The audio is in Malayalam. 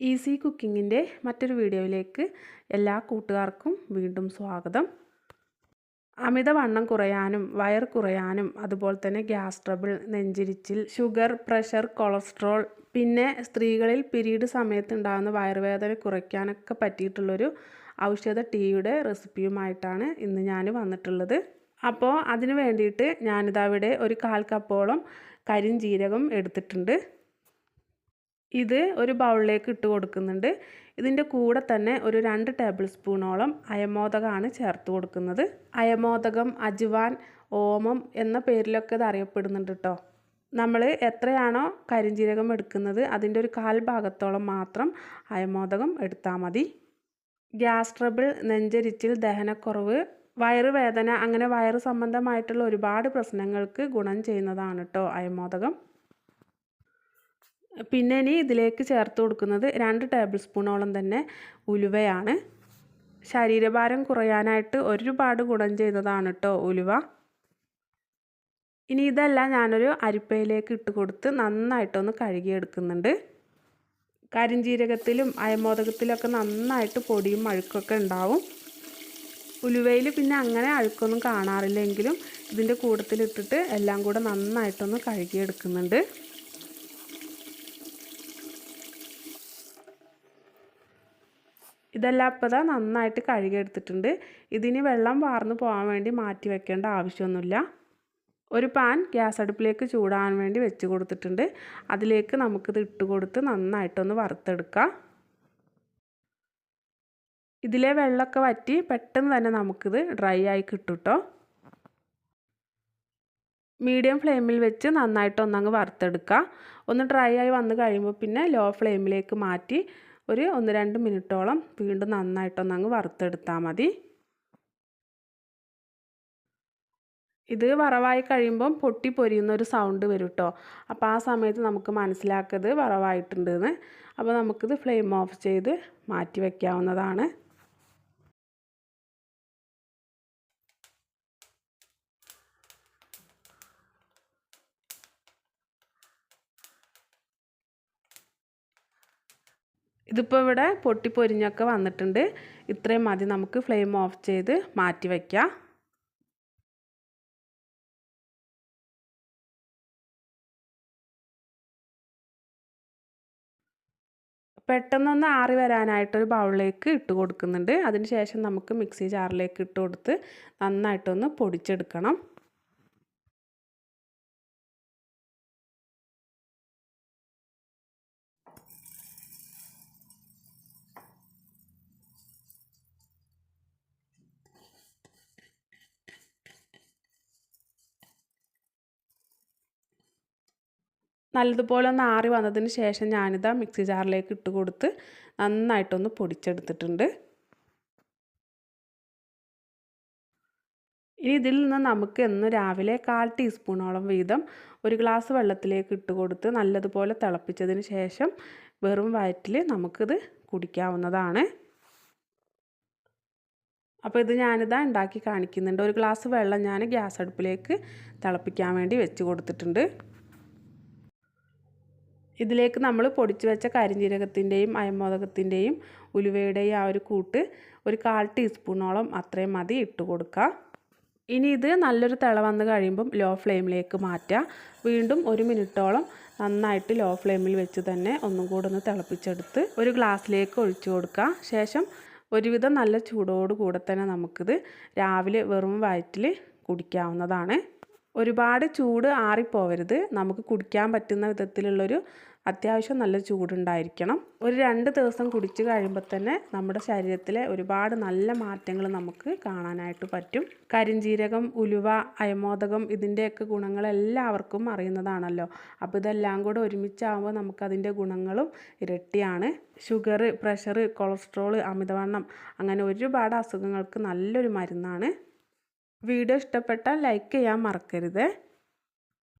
ഈസി കുക്കിങ്ങിന്റെ മറ്റൊരു വീഡിയോയിലേക്ക് എല്ലാ കൂട്ടുകാർക്കും വീണ്ടും സ്വാഗതം. അമിതവണ്ണം കുറയാനും വയർ കുറയാനും അതുപോലെ തന്നെ ഗ്യാസ് ട്രബിൾ നെഞ്ചിരിച്ചിൽ ഷുഗർ പ്രഷർ കൊളസ്ട്രോൾ പിന്നെ സ്ത്രീകളിൽ പിരീഡ് സമയത്ത് ഉണ്ടാകുന്ന വയറുവേദന കുറയ്ക്കാനൊക്കെ പറ്റിയിട്ടുള്ളൊരു ഔഷധ ടീയുടെ റെസിപ്പിയുമായിട്ടാണ് ഇന്ന് ഞാൻ വന്നിട്ടുള്ളത്. അപ്പോൾ അതിന് വേണ്ടിയിട്ട് ഞാനിതവിടെ ഒരു കാൽ കപ്പോളം കരിഞ്ചീരകം എടുത്തിട്ടുണ്ട്. ഇത് ഒരു ബൗളിലേക്ക് ഇട്ട് കൊടുക്കുന്നുണ്ട്. ഇതിന്റെ കൂടെ തന്നെ ഒരു രണ്ട് ടേബിൾ സ്പൂണോളം അയമോദകമാണ് ചേർത്ത് കൊടുക്കുന്നത്. അയമോദകം അജ്വാൻ ഓമം എന്ന പേരിലൊക്കെ ഇത് അറിയപ്പെടുന്നുണ്ട് കേട്ടോ നമ്മൾ എത്രയാണോ കരിഞ്ജീരകം എടുക്കുന്നത് അതിന്റെ ഒരു കാൽ ഭാഗത്തോളം മാത്രം അയമോദകം എടുത്താൽ മതി. ഗ്യാസ് ട്രബിൾ നെഞ്ചരിച്ചിൽ ദഹനക്കുറവ് വയറുവേദന അങ്ങനെ വയറ് സംബന്ധമായിട്ടുള്ള ഒരുപാട് പ്രശ്നങ്ങൾക്ക് ഗുണം ചെയ്യുന്നതാണ് കേട്ടോ അയമോദകം. പിന്നെ ഇനി ഇതിലേക്ക് ചേർത്ത് കൊടുക്കുന്നത് രണ്ട് ടേബിൾ സ്പൂണോളം തന്നെ ഉലുവയാണ്. ശരീരഭാരം കുറയാനായിട്ട് ഒരുപാട് ഗുണം ചെയ്യുന്നതാണ് കേട്ടോ ഉലുവ. ഇനി ഇതെല്ലാം ഞാനൊരു അരിപ്പയിലേക്ക് ഇട്ട് കൊടുത്ത് നന്നായിട്ടൊന്ന് കഴുകിയെടുക്കുന്നുണ്ട്. കരിഞ്ജീരകത്തിലും അയമോദകത്തിലൊക്കെ നന്നായിട്ട് പൊടിയും അഴുക്കൊക്കെ ഉണ്ടാവും. ഉലുവയിൽ പിന്നെ അങ്ങനെ അഴുക്കൊന്നും കാണാറില്ലെങ്കിലും ഇതിന്റെ കൂട്ടത്തിലിട്ടിട്ട് എല്ലാം കൂടെ നന്നായിട്ടൊന്ന് കഴുകിയെടുക്കുന്നുണ്ട്. ഇതെല്ലാം അപ്പോൾ ഇതാ നന്നായിട്ട് കഴുകിയെടുത്തിട്ടുണ്ട്. ഇതിന് വെള്ളം വാർന്നു പോകാൻ വേണ്ടി മാറ്റി വെക്കേണ്ട ആവശ്യമൊന്നുമില്ല. ഒരു പാൻ ഗ്യാസ് അടുപ്പിലേക്ക് ചൂടാൻ വേണ്ടി വെച്ച് കൊടുത്തിട്ടുണ്ട്. അതിലേക്ക് നമുക്കിത് ഇട്ട് കൊടുത്ത് നന്നായിട്ടൊന്ന് വറുത്തെടുക്കാം. ഇതിലെ വെള്ളമൊക്കെ വറ്റി പെട്ടെന്ന് തന്നെ നമുക്കിത് ഡ്രൈ ആയി കിട്ടുട്ടോ കേട്ടോ മീഡിയം ഫ്ലെയിമിൽ വെച്ച് നന്നായിട്ട് ഒന്നങ്ങ് വറുത്തെടുക്കുക ഒന്ന് ഡ്രൈ ആയി വന്നു കഴിയുമ്പോൾ പിന്നെ ലോ ഫ്ലെയിമിലേക്ക് മാറ്റി ഒരു ഒന്ന് രണ്ട് മിനിറ്റോളം വീണ്ടും നന്നായിട്ടൊന്ന് അങ്ങ് വറുത്തെടുത്താൽ മതി. ഇത് വറവായി കഴിയുമ്പം പൊട്ടി പൊരിയുന്ന ഒരു സൗണ്ട് വരും കേട്ടോ അപ്പോൾ ആ സമയത്ത് നമുക്ക് മനസ്സിലാക്കത് വറവായിട്ടുണ്ടെന്ന്. അപ്പോൾ നമുക്കിത് ഫ്ലെയിം ഓഫ് ചെയ്ത് മാറ്റി വയ്ക്കാവുന്നതാണ് ഇതിപ്പോൾ ഇവിടെ പൊട്ടിപ്പൊരിഞ്ഞൊക്കെ വന്നിട്ടുണ്ട്. ഇത്രയും മതി. നമുക്ക് ഫ്ലെയിം ഓഫ് ചെയ്ത് മാറ്റി വയ്ക്കാം പെട്ടെന്നൊന്ന് ആറി വരാനായിട്ടൊരു ബൗളിലേക്ക് ഇട്ട് കൊടുക്കുന്നുണ്ട്. അതിന് ശേഷം നമുക്ക് മിക്സി ജാറിലേക്ക് ഇട്ട് കൊടുത്ത് നന്നായിട്ടൊന്ന് പൊടിച്ചെടുക്കണം. നല്ലതുപോലെ ഒന്ന് ആറി വന്നതിന് ശേഷം ഞാനിതാ മിക്സി ജാറിലേക്ക് ഇട്ട് കൊടുത്ത് നന്നായിട്ടൊന്ന് പൊടിച്ചെടുത്തിട്ടുണ്ട്. ഇനി ഇതിൽ നിന്ന് നമുക്ക് എന്ന് രാവിലെ കാൽ ടീസ്പൂണോളം വീതം ഒരു ഗ്ലാസ് വെള്ളത്തിലേക്ക് ഇട്ട് കൊടുത്ത് നല്ലതുപോലെ തിളപ്പിച്ചതിന് ശേഷം വെറും വയറ്റിൽ നമുക്കിത് കുടിക്കാവുന്നതാണ്. അപ്പോൾ ഇത് ഞാനിതാ ഉണ്ടാക്കി കാണിക്കുന്നുണ്ട്. ഒരു ഗ്ലാസ് വെള്ളം ഞാൻ ഗ്യാസ് അടുപ്പിലേക്ക് തിളപ്പിക്കാൻ വേണ്ടി വെച്ച് കൊടുത്തിട്ടുണ്ട്. ഇതിലേക്ക് നമ്മൾ പൊടിച്ചു വെച്ച കരിഞ്ജീരകത്തിന്റെയും അയമോദകത്തിന്റെയും ഉലുവയുടെയും ആ ഒരു കൂട്ട് ഒരു കാൽ ടീസ്പൂണോളം അത്രയും മതി ഇട്ട് കൊടുക്കുക. ഇനി ഇത് നല്ലൊരു തിള വന്ന് കഴിയുമ്പം ലോ ഫ്ലെയിമിലേക്ക് മാറ്റുക. വീണ്ടും ഒരു മിനിറ്റോളം നന്നായിട്ട് ലോ ഫ്ലെയിമിൽ വെച്ച് തന്നെ ഒന്നും കൂടെ ഒന്ന് തിളപ്പിച്ചെടുത്ത് ഒരു ഗ്ലാസ്സിലേക്ക് ഒഴിച്ചു കൊടുക്കുക. ശേഷം ഒരുവിധം നല്ല ചൂടോട് കൂടെ തന്നെ നമുക്കിത് രാവിലെ വെറും വയറ്റിൽ കുടിക്കാവുന്നതാണ്. ഒരുപാട് ചൂട് ആറിപ്പോവരുത്. നമുക്ക് കുടിക്കാൻ പറ്റുന്ന വിധത്തിലുള്ളൊരു അത്യാവശ്യം നല്ല ചൂടുണ്ടായിരിക്കണം. ഒരു രണ്ട് ദിവസം കുടിച്ച് കഴിയുമ്പോൾ തന്നെ നമ്മുടെ ശരീരത്തിലെ ഒരുപാട് നല്ല മാറ്റങ്ങൾ നമുക്ക് കാണാനായിട്ട് പറ്റും. കരിഞ്ജീരകം ഉലുവ അയമോദകം ഇതിന്റെയൊക്കെ ഗുണങ്ങൾ എല്ലാവർക്കും അറിയുന്നതാണല്ലോ. അപ്പോൾ ഇതെല്ലാം കൂടെ ഒരുമിച്ചാകുമ്പോൾ നമുക്കതിന്റെ ഗുണങ്ങളും ഇരട്ടിയാണ്. ഷുഗർ പ്രഷർ കൊളസ്ട്രോൾ അമിതവണ്ണം അങ്ങനെ ഒരുപാട് അസുഖങ്ങൾക്ക് നല്ലൊരു മരുന്നാണ്. വീഡിയോ ഇഷ്ടപ്പെട്ടാൽ ലൈക്ക് ചെയ്യാൻ മറക്കരുത്.